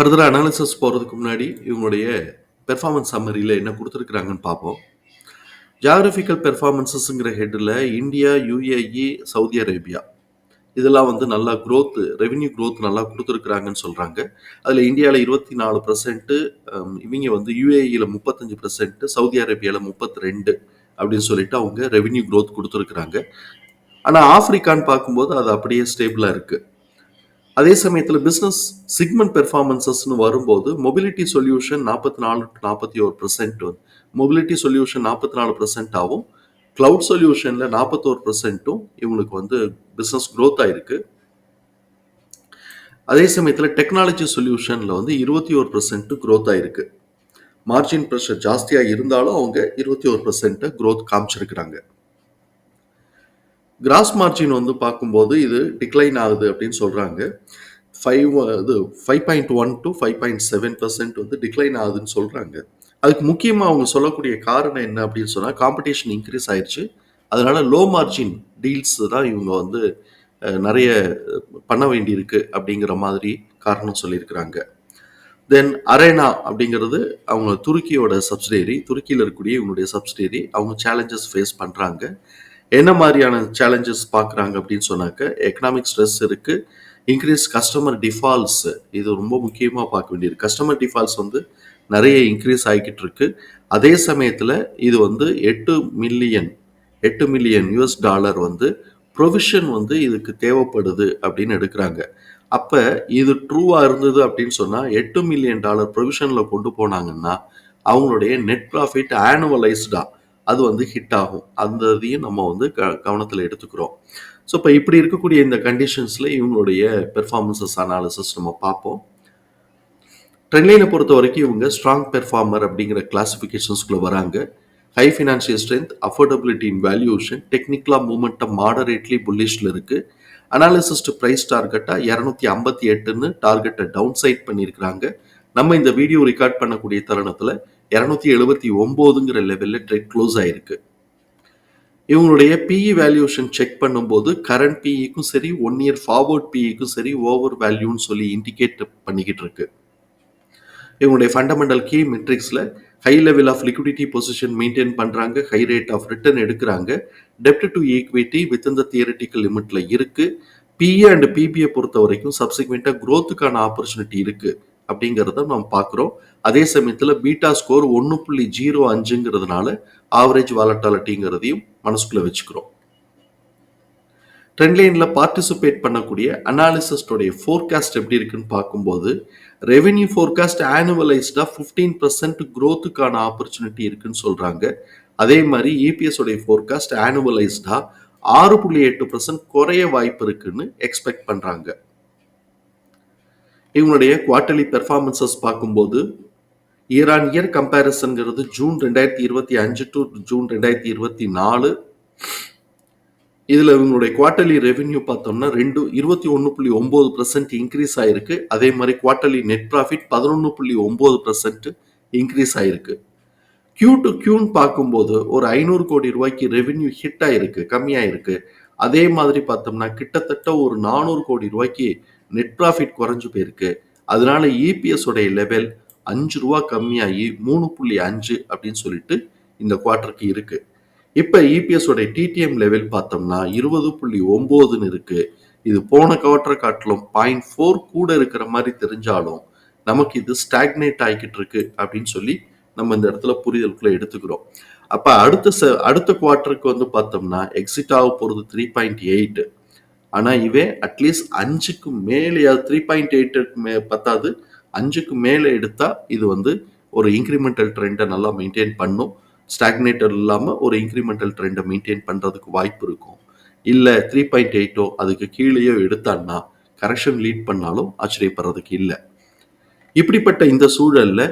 Further analysis போகிறதுக்கு முன்னாடி இவங்களுடைய பெர்ஃபார்மன்ஸ் சம்மரியில் என்ன கொடுத்துருக்குறாங்கன்னு பார்ப்போம். ஜாகிரபிக்கல் பெர்ஃபார்மன்ஸஸுங்கிற ஹெட்டில் இந்தியா யூஏஇ சவுதி அரேபியா இதெல்லாம் வந்து நல்லா க்ரோத்து ரெவென்யூ க்ரோத் நல்லா கொடுத்துருக்குறாங்கன்னு சொல்கிறாங்க அதில் இந்தியாவில் இருபத்தி நாலு பர்சன்ட்டு இவங்க வந்து யூஏஇயில் முப்பத்தஞ்சு பர்சன்ட்டு சவுதி அரேபியாவில் முப்பத்தி ரெண்டு அப்படின்னு சொல்லிட்டு அவங்க ரெவென்யூ க்ரோத் கொடுத்துருக்குறாங்க. ஆனால் ஆஃப்ரிக்கான்னு பார்க்கும்போது அது அப்படியே ஸ்டேபிளாக இருக்குது அதே சமயத்தில் பிஸ்னஸ் சிக்மெண்ட் பெர்ஃபார்மன்சஸ்னு வரும்போது மொபிலிட்டி சொல்யூஷன் நாற்பத்தி நாலு நாற்பத்தி ஒரு பர்சன்ட் மொபிலிட்டி சொல்யூஷன் நாற்பத்தி நாலு பர்சன்ட் ஆகும் கிளவுட் சொல்யூஷனில் நாற்பத்தோரு பர்சன்ட்டும் இவங்களுக்கு வந்து பிஸ்னஸ் க்ரோத் ஆயிருக்கு. அதே சமயத்தில் டெக்னாலஜி சொல்யூஷனில் வந்து இருபத்தி ஒரு பர்சன்ட் க்ரோத் ஆயிருக்கு. மார்ஜின் ப்ரெஷர் ஜாஸ்தியாக இருந்தாலும் அவங்க இருபத்தி ஒரு பர்சன்ட்டை க்ரோத் காமிச்சிருக்கிறாங்க. கிராஸ் மார்ஜின் வந்து பார்க்கும்போது இது டிக்ளைன் ஆகுது அப்படின்னு சொல்கிறாங்க ஃபைவ் இது five point one to five point seven percent வந்து டிக்ளைன் ஆகுதுன்னு சொல்கிறாங்க அதுக்கு முக்கியமாக அவங்க சொல்லக்கூடிய காரணம் என்ன அப்படின்னு சொன்னால் காம்படிஷன் இன்க்ரீஸ் ஆயிடுச்சு அதனால லோ மார்ஜின் டீல்ஸ் தான் இவங்க வந்து நிறைய பண்ண வேண்டியிருக்கு அப்படிங்கிற மாதிரி காரணம் சொல்லியிருக்கிறாங்க. தென் அரேனா அப்படிங்கிறது அவங்க துருக்கியோட சப்சிடரி துருக்கியில் இருக்கக்கூடிய இவங்களுடைய சப்சிடரி அவங்க சேலஞ்சஸ் ஃபேஸ் பண்ணுறாங்க என்ன மாதிரியான சேலஞ்சஸ் பார்க்குறாங்க அப்படின்னு சொன்னாக்க எக்கனாமிக் ஸ்ட்ரெஸ் இருக்குது இன்க்ரீஸ் கஸ்டமர் டிஃபால்ட்ஸ் இது ரொம்ப முக்கியமாக பார்க்க வேண்டியது. கஸ்டமர் டிஃபால்ட்ஸ் வந்து நிறைய இன்க்ரீஸ் ஆகிக்கிட்டு இருக்கு. அதே சமயத்தில் இது வந்து எட்டு மில்லியன் எட்டு மில்லியன் யூஎஸ் டாலர் வந்து ப்ரொவிஷன் வந்து இதுக்கு தேவைப்படுது அப்படின்னு எடுக்கிறாங்க. அப்போ இது ட்ரூவாக இருந்தது அப்படின்னு சொன்னால் எட்டு மில்லியன் டாலர் ப்ரொவிஷனில் கொண்டு போனாங்கன்னா அவங்களுடைய நெட் ப்ராஃபிட் ஆனுவலைஸ்டாக அது வந்து ஹிட் ஆகும். அந்த இதையும் நம்ம வந்து க கவனத்தில் எடுத்துக்கிறோம். ஸோ இப்போ இப்படி இருக்கக்கூடிய இந்த கண்டிஷன்ஸில் இவங்களுடைய பெர்ஃபார்மன்சஸ் அனாலிசிஸ் நம்ம பார்ப்போம். ட்ரெண்ட்லைனை பொறுத்த வரைக்கும் இவங்க ஸ்ட்ராங் பெர்ஃபார்மர் அப்படிங்கிற கிளாஸிஃபிகேஷன்ஸ்குள்ளே வராங்க. High financial strength affordability in valuation டெக்னிக்கலாக மூமெண்ட்டை மாடரேட்லி புல்லிஷில் இருக்குது அனாலிசிஸ்ட் ப்ரைஸ் டார்கெட்டாக இரநூத்தி ஐம்பத்தி எட்டுன்னு டார்கெட்டை டவுன் சைட் பண்ணியிருக்கிறாங்க. நம்ம இந்த வீடியோ ரெக்கார்ட் பண்ணக்கூடிய தருணத்தில் இரநூத்தி எழுபத்தி ஒம்போதுங்கிற லெவலில் ட்ரெட் க்ளோஸ் ஆயிருக்கு. இவங்களுடைய பிஇ வேல்யூஷன் செக் பண்ணும்போது கரண்ட் பிஇக்கும் சரி ஒன் இயர் ஃபார்வர்ட் பிஇக்கும் சரி ஓவர் வேல்யூன்னு சொல்லி இண்டிகேட் பண்ணிக்கிட்டு இருக்கு. இவங்களுடைய fundamental key மெட்ரிக்ஸில் high level of liquidity position maintain பண்ணுறாங்க ஹை ரேட் ஆஃப் ரிட்டர்ன் எடுக்கிறாங்க. டெப்ட் டு ஈக்விட்டி வித் இந்த தியரட்டிக்கல் லிமிட்டில் இருக்குது பிஏ அண்ட் பிபியை பொறுத்த வரைக்கும் சப்சிக்வெண்ட்டாக க்ரோத்துக்கான ஆப்பர்ச்சுனிட்டி இருக்குது அப்படிங்கிறத நம்ம பார்க்குறோம். அதே சமயத்தில் பீட்டா ஸ்கோர் ஒன்று புள்ளி ஜீரோ அஞ்சுங்கிறதுனால ஆவரேஜ் வாலட்டாலிட்டிங்கிறதையும் மனசுக்குள்ளே வச்சுக்கிறோம். ட்ரெண்ட்லைனில் பார்ட்டிசிபேட் பண்ணக்கூடிய அனாலிசிஸ்டோடைய ஃபோர்காஸ்ட் எப்படி இருக்குன்னு பார்க்கும்போது ரெவென்யூ ஃபோர்காஸ்ட் ஆனுவலைஸ்டாக ஃபிஃப்டீன் பர்சன்ட் க்ரோத்துக்கான ஆப்பர்ச்சுனிட்டி இருக்குன்னு சொல்கிறாங்க அதே மாதிரி இபிஎஸ் உடைய ஃபோர்காஸ்ட் ஆனுவலைஸ்டாக ஆறு புள்ளி எட்டு பர்சன்ட் குறைய வாய்ப்பு இருக்குன்னு எக்ஸ்பெக்ட் பண்ணுறாங்க இவங்களுடைய குவார்டர்லி பெர்ஃபார்மன்சஸ் பார்க்கும்போது இயர் ஆன் இயர் கம்பேரிசன்கிறது ஜூன் ரெண்டாயிரத்தி இருபத்தி அஞ்சு டு ஜூன் ரெண்டாயிரத்தி இருபத்தி நாலு. இதில் இவங்களுடைய குவார்ட்டர்லி ரெவென்யூ பார்த்தோம்னா ரெண்டு இருபத்தி ஒன்று புள்ளி ஒம்பது பர்சன்ட் இன்க்ரீஸ் ஆயிருக்கு. அதே மாதிரி குவார்ட்டர்லி நெட் ப்ராஃபிட் பதினொன்று புள்ளி ஒம்பது பர்சன்ட் இன்க்ரீஸ் ஆயிருக்கு. கியூ டு கியூன்னு பார்க்கும்போது ஒரு ஐநூறு கோடி ரூபாய்க்கு ரெவென்யூ ஹிட் ஆயிருக்கு கம்மியாயிருக்கு. அதே மாதிரி பார்த்தோம்னா கிட்டத்தட்ட ஒரு நானூறு கோடி ரூபாய்க்கு நெட் ப்ராஃபிட் குறைஞ்சு போயிருக்கு. அதனால இபிஎஸ் உடைய லெவல் அஞ்சு ரூபா கம்மியாகி மூணு புள்ளி அஞ்சு அப்படின்னு சொல்லிட்டு இந்த குவார்ட்டருக்கு இருக்கு. இப்போ இபிஎஸ் உடைய டிடிஎம் லெவல் பார்த்தோம்னா இருபது புள்ளி ஒம்போதுன்னு இருக்கு. இது போன குவார்ட்டரை காட்டிலும் பாயிண்ட் ஃபோர் கூட இருக்கிற மாதிரி தெரிஞ்சாலும் நமக்கு இது ஸ்டாக்னேட் ஆகிக்கிட்டு இருக்கு அப்படின்னு சொல்லி நம்ம இந்த இடத்துல புரிதலுக்குள்ள எடுத்துக்கிறோம். அப்போ அடுத்த ச அடுத்த குவார்ட்டருக்கு வந்து பார்த்தோம்னா எக்ஸிட் ஆக போகிறது த்ரீ பாயிண்ட் எயிட் ஆனா இவன் அட்லீஸ்ட் அஞ்சுக்கு மேலே த்ரீ பாயிண்ட் எயிட்டுக்கு மே பத்தாது அஞ்சுக்கு மேலே எடுத்தா இது வந்து ஒரு இன்க்ரிமெண்டல் ட்ரெண்டை நல்லா மெயின்டைன் பண்ணும். ஸ்டாக்னேட்டர் இல்லாமல் ஒரு இன்க்ரிமெண்டல் ட்ரெண்டை மெயின்டைன் பண்ணுறதுக்கு வாய்ப்பு இருக்கும். இல்லை த்ரீ பாயிண்ட் எயிட்டோ அதுக்கு கீழேயோ எடுத்தான்னா கரெக்ஷன் லீட் பண்ணாலும் ஆச்சரியப்படுறதுக்கு இல்லை. இப்படிப்பட்ட இந்த சூழலில்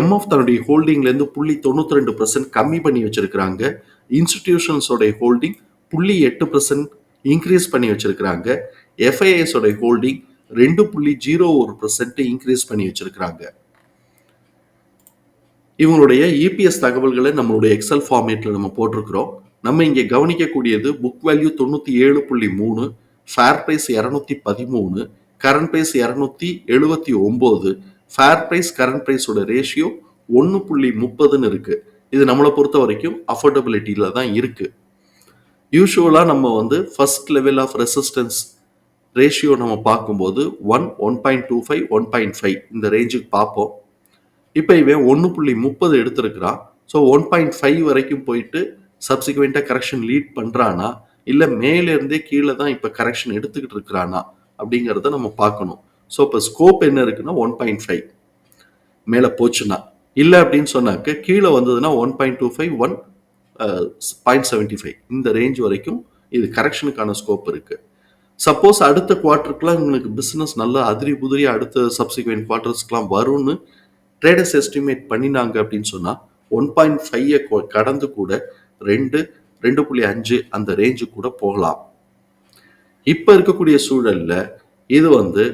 எம்எஃப் தன்னுடைய ஹோல்டிங்லேருந்து புள்ளி தொண்ணூற்றி ரெண்டு பர்சன்ட் கம்மி பண்ணி வச்சிருக்கிறாங்க. இன்ஸ்டிடியூஷன்ஸோடைய ஹோல்டிங் புள்ளி எட்டு பர்சன்ட் இன்க்ரீஸ் பண்ணி வச்சிருக்கிறாங்க. எஃப்ஐஎஸோட ஹோல்டிங் ரெண்டு புள்ளி ஜீரோ ஒரு பர்சன்ட் இன்க்ரீஸ் பண்ணி வச்சிருக்கிறாங்க. இவங்களுடைய இபிஎஸ் தகவல்களை நம்மளுடைய எக்ஸல் ஃபார்மேட்ல நம்ம போட்டிருக்கிறோம். நம்ம இங்கே கவனிக்கக்கூடியது புக் வேல்யூ தொண்ணூற்றி ஏழு புள்ளி மூணு ஃபேர் ப்ரைஸ் இரநூத்தி பதிமூணு கரண்ட் ப்ரைஸ் இரநூத்தி எழுபத்தி ஒம்பது ஃபேர் ப்ரைஸ் கரண்ட் ப்ரைஸோட ரேஷியோ ஒன்று புள்ளி முப்பதுன்னு இருக்குது இது நம்மளை பொறுத்த வரைக்கும் அஃபோர்டபிலிட்டியில் தான் இருக்குது யூஸ்வலாக நம்ம வந்து first level of resistance ratio நம்ம பார்க்கும்போது one one point two five one point five இந்த ரேஞ்சுக்கு பார்ப்போம். இப்போ இவன் ஒன்று புள்ளி முப்பது எடுத்திருக்கிறான். ஸோ ஒன் பாயிண்ட் ஃபைவ் வரைக்கும் போயிட்டு சப்சிக்வெண்ட்டாக கரெக்ஷன் லீட் பண்ணுறானா இல்லை மேலேருந்தே கீழே தான் இப்போ கரெக்ஷன் எடுத்துக்கிட்டு இருக்கிறானா? அப்படிங்கிறத நம்ம பார்க்கணும். ஸோ இப்போ ஸ்கோப் என்ன இருக்குன்னா ஒன் பாயிண்ட் ஃபைவ் மேலே போச்சுன்னா. இல்லை அப்படின்னு சொன்னாக்க கீழே வந்ததுன்னா one point two five one point seventy five இந்த ரேஞ்ச் வரைக்கும் இது கரெக்ஷனுக்கான ஸ்கோப் இருக்குது சப்போஸ் அடுத்த குவார்ட்டருக்குலாம் இவங்களுக்கு பிஸ்னஸ் நல்லா அதிரி புதிரி அடுத்த சப்சிக்வெண்ட் குவார்ட்டர்ஸ்க்குலாம் வரும்னு ட்ரேடர்ஸ் எஸ்டிமேட் பண்ணினாங்க அப்படின்னு சொன்னால் ஒன் பாயிண்ட் ஃபைவை கடந்து கூட ரெண்டு ரெண்டு புள்ளி அஞ்சு அந்த ரேஞ்சு கூட போகலாம். இப்போ இருக்கக்கூடிய சூழல்ல இது வந்து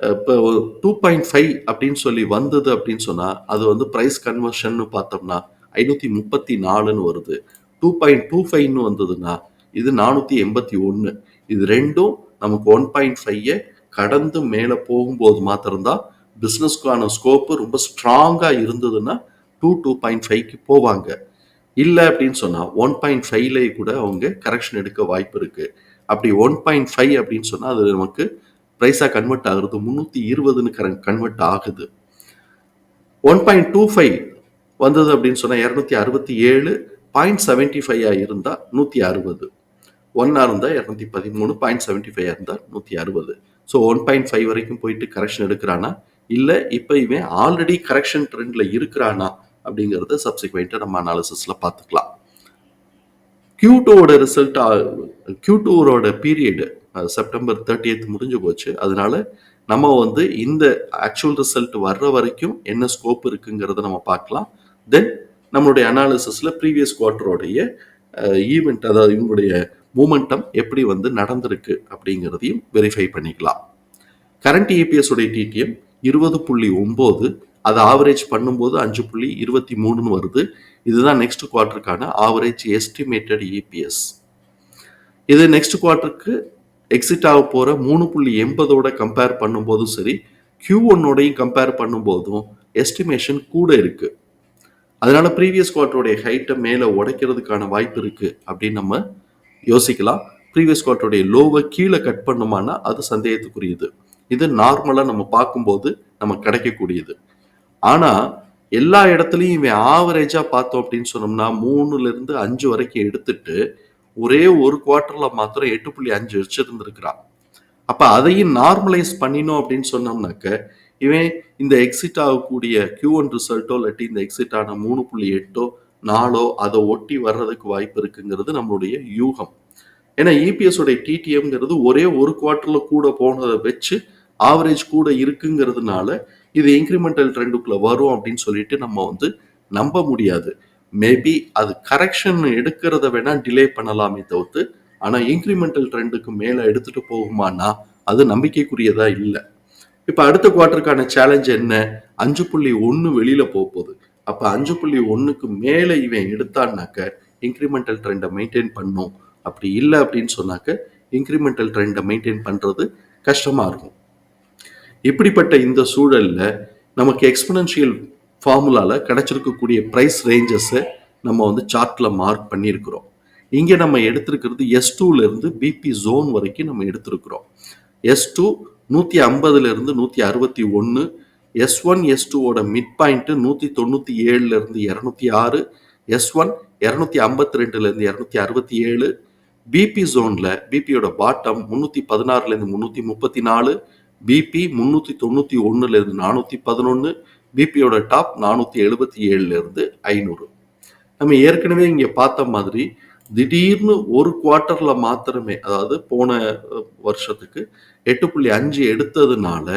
இப்போ டூ பாயிண்ட் ஃபைவ் அப்படின்னு சொல்லி வந்தது அப்படின்னு சொன்னால் அது வந்து ப்ரைஸ் கன்வர்ஷன் பார்த்தோம்னா ஐநூற்றி முப்பத்தி நாலுன்னு வருது. டூ பாயிண்ட் டூ ஃபைவ்னு வந்ததுன்னா இது நானூற்றி எண்பத்தி ஒன்று இது ரெண்டும் நமக்கு ஒன் பாயிண்ட் ஃபைவை கடந்து மேலே போகும்போது மாத்திரம்தான் பிஸ்னஸ்க்கான ஸ்கோப்பு ரொம்ப ஸ்ட்ராங்காக இருந்ததுன்னா டூ டூ பாயிண்ட் ஃபைவ்க்கு போவாங்க. இல்லை அப்படின்னு சொன்னால் ஒன் பாயிண்ட் ஃபைவ்லேயே கூட அவங்க கரெக்ஷன் எடுக்க வாய்ப்பு இருக்குது அப்படி ஒன் பாயிண்ட் ஃபைவ் அப்படின்னு சொன்னால் அது நமக்கு ப்ரைஸாக கன்வெர்ட் ஆகுறது முந்நூற்றி இருபதுன்னு கரெக்ட் கன்வெர்ட் ஆகுது. ஒன் பாயிண்ட் டூ ஃபைவ் வந்தது அப்படின்னு சொன்னால் இரநூத்தி அறுபத்தி ஏழு பாயிண்ட் செவன்ட்டி ஃபைவாக இருந்தால் நூற்றி அறுபது. ஒன்னாக இருந்தால் இரநூத்தி பதிமூணு பாயிண்ட் செவன்ட்டி ஃபைவ் இருந்தால் நூற்றி அறுபது. ஸோ ஒன் பாயிண்ட் ஃபைவ் வரைக்கும் போயிட்டு கரெக்ஷன் எடுக்கிறானா? இல்லை இப்போ இவன் ஆல்ரெடி கரெக்ஷன் ட்ரெண்டில் இருக்கிறானா? அப்படிங்கிறத சப்சிக்வெண்ட்டாக நம்ம அனாலிசிஸில் பார்த்துக்கலாம். Q result Q period September thirtieth முடிஞ்சு போச்சு. அதனால நம்ம வந்து இந்த ஆக்சுவல் ரிசல்ட் வர்ற வரைக்கும் என்ன ஸ்கோப் இருக்குங்கிறத நம்ம பார்க்கலாம். தென் நம்மளுடைய அனாலிசிஸில் ப்ரீவியஸ் குவார்ட்டரோடைய ஈவெண்ட் அதாவது இவங்களுடைய மூமெண்டம் எப்படி வந்து நடந்திருக்கு அப்படிங்கிறதையும் வெரிஃபை பண்ணிக்கலாம். கரண்ட் இபிஎஸ் உடைய டிடிஎம் இருபது புள்ளி ஒம்பது அதை ஆவரேஜ் பண்ணும்போது அஞ்சு புள்ளி இருபத்தி மூணுன்னு வருது. இதுதான் நெக்ஸ்ட் குவார்ட்டருக்கான ஆவரேஜ் எஸ்டிமேட்டட் இபிஎஸ் இது நெக்ஸ்ட் குவார்ட்டருக்கு எக்ஸிட் ஆக போகிற மூணு புள்ளி எண்பதோட கம்பேர் பண்ணும்போதும் சரி கியூ ஒன்னோடையும் கம்பேர் பண்ணும்போதும் எஸ்டிமேஷன் கூட இருக்குது அதனால ப்ரீவியஸ் குவார்ட்டருடைய ஹைட்டை மேலே உடைக்கிறதுக்கான வாய்ப்பு இருக்கு அப்படின்னு நம்ம யோசிக்கலாம். ப்ரீவியஸ் குவார்ட்டருடைய லோவை கீழே கட் பண்ணுமானா அது சந்தேகத்துக்குரியது. இது நார்மலாக நம்ம பார்க்கும்போது நமக்கு கிடைக்கக்கூடியது. ஆனால் எல்லா இடத்துலையும் இவன் ஆவரேஜாக பார்த்தோம் அப்படின்னு சொன்னோம்னா மூணுலேருந்து அஞ்சு வரைக்கும் எடுத்துட்டு ஒரே ஒரு குவார்ட்டரில் மாத்திரம் எட்டு புள்ளி அஞ்சு வச்சிருந்துருக்கிறான். அப்போ அதையும் நார்மலைஸ் பண்ணினோம் அப்படின்னு சொன்னோம்னாக்க இவன் இந்த எக்ஸிட் ஆகக்கூடிய கியூ ஒன் ரிசல்ட்டோ இல்லாட்டி இந்த எக்ஸிட் ஆன மூணு புள்ளி எட்டோ நாலோ அதை ஒட்டி வர்றதுக்கு வாய்ப்பு இருக்குங்கிறது நம்மளுடைய யூகம். ஏன்னா இபிஎஸ் உடைய டிடிஎம்ங்கிறது ஒரே ஒரு குவார்ட்டரில் கூட போனதை வச்சு ஆவரேஜ் கூட இருக்குங்கிறதுனால இது இன்க்ரிமெண்டல் ட்ரெண்டுக்குள்ள வரும் அப்படின்னு சொல்லிட்டு நம்ம வந்து நம்ப முடியாது. மேபி அது கரெக்ஷன் எடுக்கிறத வேணா டிலே பண்ணலாமே தவிர்த்து ஆனால் இன்க்ரிமெண்டல் ட்ரெண்டுக்கு மேலே எடுத்துட்டு போகுமானா அது நம்பிக்கைக்குரியதா இல்லை. இப்போ அடுத்த குவார்ட்டருக்கான சேலஞ்ச் என்ன? அஞ்சு புள்ளி ஒன்று வெளியில போக போகுது அப்போ அஞ்சு புள்ளி ஒன்றுக்கு மேலே இவன் எடுத்தான்னாக்க இன்க்ரிமெண்டல் ட்ரெண்டை மெயின்டைன் பண்ணும். அப்படி இல்லை அப்படின்னு சொன்னாக்க இன்க்ரிமெண்டல் ட்ரெண்டை மெயின்டைன் பண்ணுறது கஷ்டமாக இருக்கும். இப்படிப்பட்ட இந்த சூழல்ல நமக்கு எக்ஸ்பனன்ஷியல் ஃபார்முலால கிடைச்சிருக்கக்கூடிய ப்ரைஸ் ரேஞ்சஸை நம்ம வந்து சார்ட்ல மார்க் பண்ணியிருக்கிறோம். இங்கே நம்ம எடுத்திருக்கிறது எஸ் இருந்து பிபி ஜோன் வரைக்கும் நம்ம எடுத்திருக்கிறோம். எஸ் டூ நூற்றி ஐம்பதுலேருந்து நூற்றி அறுபத்தி ஒன்று எஸ் ஒன் எஸ் டூவோட மிட் பாயிண்ட்டு நூற்றி தொண்ணூற்றி ஏழுலேருந்து இரநூத்தி ஆறு எஸ் ஒன் இரநூத்தி ஐம்பத்தி ரெண்டுலேருந்து இரநூத்தி அறுபத்தி ஏழு பிபி ஜோனில் பிபியோட பாட்டம் முந்நூற்றி பதினாறுலேருந்து முந்நூற்றி முப்பத்தி நாலு பிபி முந்நூற்றி தொண்ணூற்றி ஒன்றுலேருந்து நானூற்றி பதினொன்று பிபியோட டாப் நானூற்றி எழுபத்தி ஏழுலேருந்து ஐநூறு. நம்ம ஏற்கனவே இங்கே பார்த்த மாதிரி திடீர்னு ஒரு குவார்ட்டர்ல மாத்திரமே அதாவது போன வருஷத்துக்கு எட்டு புள்ளி அஞ்சு எடுத்ததுனால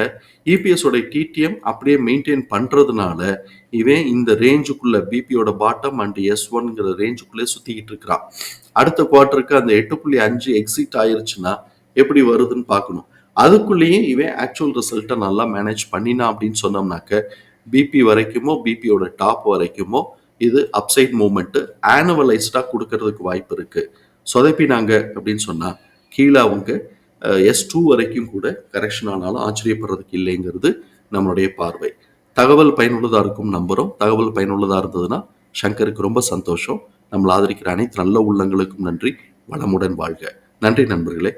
இபிஎஸ் உடைய டிடிஎம் அப்படியே மெயின்டைன் பண்றதுனால இவன் இந்த ரேஞ்சுக்குள்ள பிபியோட பாட்டம் அண்ட் எஸ் ஒன்ங்கிற ரேஞ்சுக்குள்ளே சுத்திக்கிட்டு இருக்கிறான். அடுத்த குவார்ட்டருக்கு அந்த எட்டு புள்ளி அஞ்சு எக்ஸிட் ஆயிருச்சுன்னா எப்படி வருதுன்னு பார்க்கணும். அதுக்குள்ளேயே இவன் ஆக்சுவல் ரிசல்ட்டை நல்லா மேனேஜ் பண்ணினா அப்படின்னு சொன்னோம்னாக்க பிபி வரைக்குமோ பிபியோட டாப் வரைக்குமோ இது அப்சைட் மூமெண்ட்டு ஆனுவலைஸ்டாக கொடுக்கறதுக்கு வாய்ப்பு இருக்குது சொதப்பினாங்க அப்படின்னு சொன்னால் கீழே அவங்க எஸ் டூ வரைக்கும் கூட கரெக்ஷன் ஆனாலும் ஆச்சரியப்படுறதுக்கு இல்லைங்கிறது நம்மளுடைய பார்வை. தகவல் பயனுள்ளதாக இருக்கும் நம்புகிறோம் தகவல் பயனுள்ளதாக இருந்ததுன்னா சங்கருக்கு ரொம்ப சந்தோஷம். நம்மளை ஆதரிக்கிற அனைத்து நல்ல உள்ளங்களுக்கும் நன்றி. வளமுடன் வாழ்க. நன்றி நண்பர்களே.